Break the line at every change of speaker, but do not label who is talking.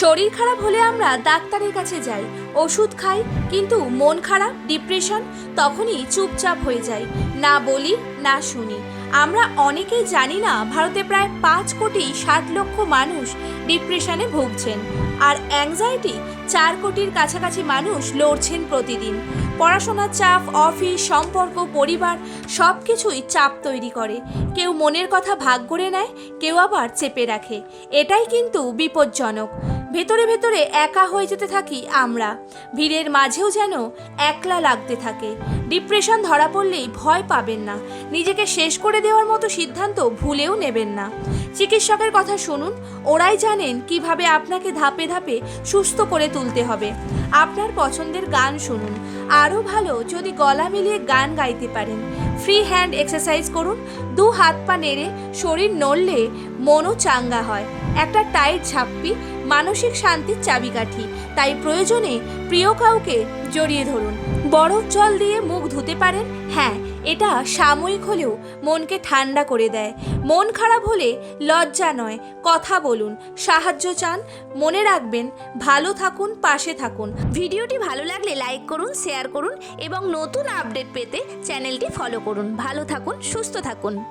শরীর খারাপ হলে আমরা ডাক্তারের কাছে যাই, ওষুধ খাই, কিন্তু মন খারাপ, ডিপ্রেশন, তখনই চুপচাপ হয়ে যাই। না বলি, না শুনি। আমরা অনেকেই জানি না, ভারতে প্রায় পাঁচ কোটি ষাট লক্ষ মানুষ ডিপ্রেশনে ভুগছেন। আর অ্যাংজাইটি চার কোটির কাছাকাছি মানুষ লড়ছেন প্রতিদিন। পড়াশোনার চাপ অফিস সম্পর্ক, পরিবার সব কিছুই চাপ তৈরি করে। কেউ মনের কথা ভাগ করে নেয়, কেউ আবার চেপে রাখে। এটাই কিন্তু বিপজ্জনক। ভেতরে ভেতরে একা হয়ে যেতে থাকি আমরা। ভিড়ের মাঝেও যেন একলা লাগতে থাকে। ডিপ্রেশন ধরা পড়লেই ভয় পাবেন না। নিজেকে শেষ করে দেওয়ার মতো সিদ্ধান্ত ভুলেও নেবেন না। চিকিৎসকের কথা শুনুন, ওরাই জানেন কীভাবে আপনাকে ধাপে ধাপে সুস্থ করে তুলতে হবে। আপনার পছন্দের গান শুনুন। আরও ভালো, যদি গলা মিলিয়ে গান গাইতে পারেন। ফ্রি হ্যান্ড এক্সারসাইজ করুন, দু হাত পা নেড়ে শরীর নড়লে মনও চাঙ্গা হয়। একটা টাইট ঝাপ্পি, মানসিক শান্তির চাবিকাঠি। তাই প্রয়োজনে প্রিয় কাউকে জড়িয়ে ধরুন। বরফ জল দিয়ে মুখ ধুতে পারেন? হ্যাঁ এটা সাময়িক হলেও মনকে ঠান্ডা করে দেয়। মন খারাপ হলে লজ্জা নয়, কথা বলুন। সাহায্য চান, মনে রাখবেন, ভালো থাকুন, পাশে থাকুন।
ভিডিওটি ভালো লাগলে লাইক করুন, শেয়ার করুন এবং নতুন আপডেট পেতে চ্যানেলটি ফলো করুন। ভালো থাকুন, সুস্থ থাকুন।